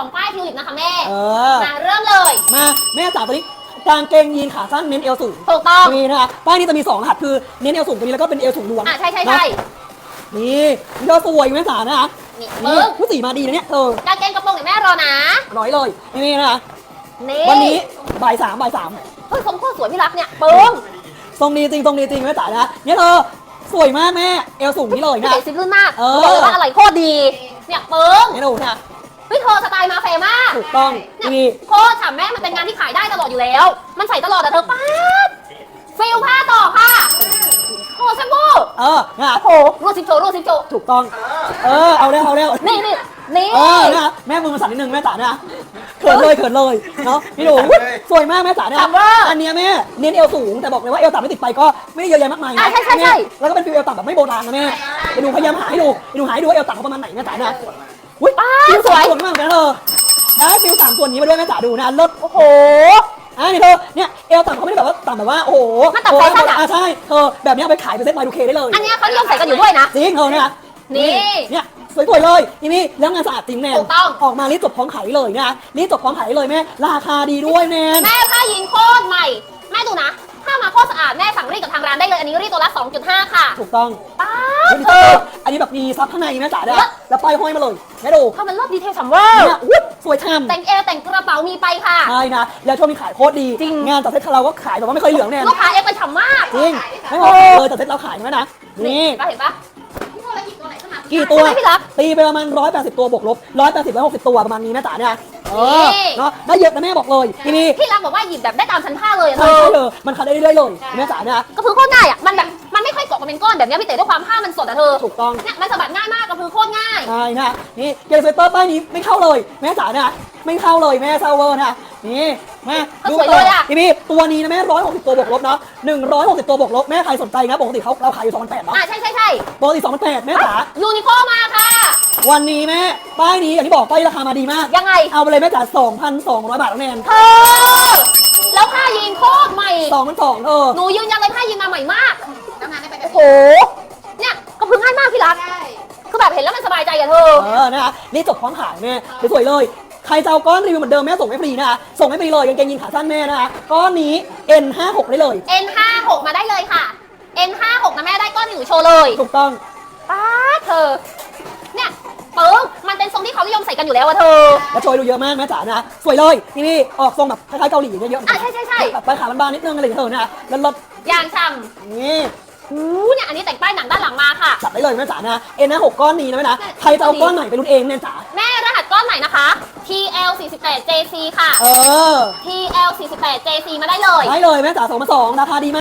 ของป้ายทิวลิปนะคะแม่เออ มาเริ่มเลย มาแม่จ๋าตัวนี้กางเกงยีนขาสั้นเน้นเอวสูงถูกต้อง นี่นะคะป้ายนี้จะมีสองรหัสคือเน้นเอวสูงตัวนี้แล้วก็เป็นเอวสูงล้วนอะใช่ใช่ใช่นะนี่นี่ก็สวยแม่จ๋านะคะนี่นี่ปึ้งผู้สีมาดีนะเนี่ยเออกางเกงกระโปรงเดี๋ยวแม่รอนะร้อยเลยนี่นะคะนี่วันนี้บ่ายสามบ่ายสามเฮ้ยทรงโคตรสวยพี่รักเนี่ยปึ้งทรงดีจริงทรงดีจริงแม่จ๋านะเนี่ยเธอสวยมากแม่เอวสูงนี้เลยพี่นะเก๋ซิปลื่นมากเออบอกเลยว่าอะไรโคตรดีเนี่ยปึ้งเนี่ยดูนะ เฮ้ยเธอสไตล์มาแฟร์มากถูกต้องเนี่ยนี่โคตรฉ่ำแม่มันเป็นงานที่ขายได้ตลอดอยู่แล้ว มันใส่ตลอดแต่เธอป๊าดฟิลผ้าต่อค่ะโอ้แซ่บเวอร์เออนะโอ้โหรูดซิปโชว์รูดซิปโชว์ถูกต้อง เออเอาแล้วเอาแล้วนี่นี่นี่เออนะแม่มือมันสั่นนิดนึงแม่จ๋านะเขินเลยเขินเลยเนาะพี่ดูสวยมากแม่จ๋าเนี่ยอันเนี้ยแม่เน้นเอวสูงแต่บอกเลยว่าเอวต่ำไม่ติดไปก็ไม่ได้เยอะแยะมากมายนะอะใช่ใช่ใช่แล้วก็เป็นฟิลเอวต่ำแบบไม่โบราณนะแม่ไปดูพยายามหาให้ดูไปดูหาให้ดูว่าเอวต่ำเขาประมาณไหนแม่จ๋านะ อุ้ยป้าฟิดลสสววยยสวยมากเลยนะเธอได้ฟิลสามส่วนนี้มาด้วยแม่จ๋าดูนะเลิศโอ้โหอะนี่เธอเนี่ยเอวต่ำเขาไม่ได้แบบว่าต่ำแบบว่าโอ้โหมันต่ำแฟชั่นอะ อะใช่เธอแบบเนี้ยเอาไปขายเป็นเซ็ตมาดูเคได้เลยอันเนี้ยเขานิยมใส่กันอยู่ด้วยนะ จริงเธอเนี่ยนี่เนี่ยสวยๆเลยนี่นี่แล้วงานสะอาดจริงแน่ถูกต้อง ออกมารีบจบพร้อมขายเลยนะรีบจบพร้อมขายเลยแม่ราคาดีด้วยแน่แม่ผ้ายีนโคตรใหม่ แม่ดูนะถ้ามาโคตรสะอาดแม่สั่งรีดกับทางร้านได้เลยอันนี้รีดตัวละ 2.5 ค่ะถูกต้องป้าเฮ้ยดนี่เธเธอออั นนี้แบบมีซับข้างในแม่จ๋าด้วยแล้วป้ายห้อยมาเลยแม่ดูเขามันเลิศดีเทลฉ่ำเวอร์เนี่ยอุ๊ยสวยช่ำแต่งเอวแต่งกระเป๋ามีไปค่ะ ใช่นะ แล้วช่วงนี้ขายโคตรดี จริง งานจัดเซ็ตเราก็ขายแบบว่าไม่เคยเหลืองแน่ลูกค้าเอฟไปฉ่ำมากจริงไม่พอเลยจัดเซ็ตเราขายใช่ไหมนะ นี่ป้าเห็นปะกี่ตัวใช่ไหมพี่รักตีไปประมาณ 180 ตัวบวกลบ 180 160 ตัวประมาณนี้แม่จ๋าเนี่ยเออนี่เนาะได้เยอะนะแม่บอกเลยนี่นี่พี่รักบอกว่าหยิบแบบได้ตามชั้นผ้าเลยอะเธใช่อใช่เลยมันขายได้เรื่อยๆเลยแม่จ๋าเนี่ยกระพือโคตรง่ายอะมันแบบมันไม่ค่อย เกาะกันเป็นก้อนแบบเนี้ยพี่เต๋ด้วยความผ้ามันสดอะเธอถูกต้อง เนี่ยมันสะบัดง่ายมากกระพือโคตรง่าย ใช่นะนี่เกลเซเตอร์ป้ายนี้ไม่เข้าเลยแม่จ๋าเนี่ยไม่เข้าเลยแม่เซาเวอร์นะนี่แม่ก็ดูสวยต่เลยอะพี่พี่ตัวนี้นะแม่ร้อยหกสิบตัวบวกลบเนาะหนึ่งร้อยหกสิบตัวบวกลบแม่ใครสนใจนะปกติเขาเราขายอยู่สองพันแปดเนาะอ่าใช่ใช่ใช่ปกติสองพันแปดแม่จ๋ายูนิโคมาค่ะ วันนี้แม่ป้ายนี้อย่างที่บอกป้ายราคามาดีมาก ยังไง เอาไปเลยแม่จ๋าสองพันสองร้อยบาทแล้วแนนเธอแล้วผ้ายีนโคตรใหม่สองพันสองเออหนูยืนยันเลยผ้ายีนมาใหม่มาก เนี่ยกระพือง่ายมากพี่รักได้คือแบบเห็นแล้วมันสบายใจอะเธอ เออนะคะนี่จบพร้อมขายแม่สวยๆเลย ใครจะเอาก้อนรีวิวเหมือนเดิมแม่ส่งไม่ฟรีนะคะส่งไม่ฟรีเลยกางเกงยีนขาสั้นแม่นะคะก้อนนี้ N56 ได้เลย N56 มาได้เลยค่ะ N56 นะแม่ได้ก้อนหนูโชว์เลยถูกต้องป้าดเธอ เนี่ยปึ้งมันเป็นทรงที่เขานิยมใส่กันอยู่แล้วอะเธอ แล้วโชยดูเยอะมากแม่จ๋านะสวยเลยนี่นี่ออกทรงแบบคล้ายๆเกาหลีเนี่ยเยอะอะใช่ใช่ใช่ แบบไปขาบานๆนิดนึงอะไรอย่างเงี้ยเธอนะแล้วรถยางช่นี่ำอู้เนี่ยอันนี้แต่งป้ายหนังด้านหลังมาค่ะ จับได้เลยแม่จ๋านะ N56 ก้อนนี้นะแม่นะใครจะเอาก้อนไหนไปรุ่นเองแม่จ๋าแม่รหัสก้อนไหนนะคะ TL 48 JC ค่ะ เออ TL 48 JC มาได้เลย ได้เลยแม่จ๋าสองมาสองราคาดีมาก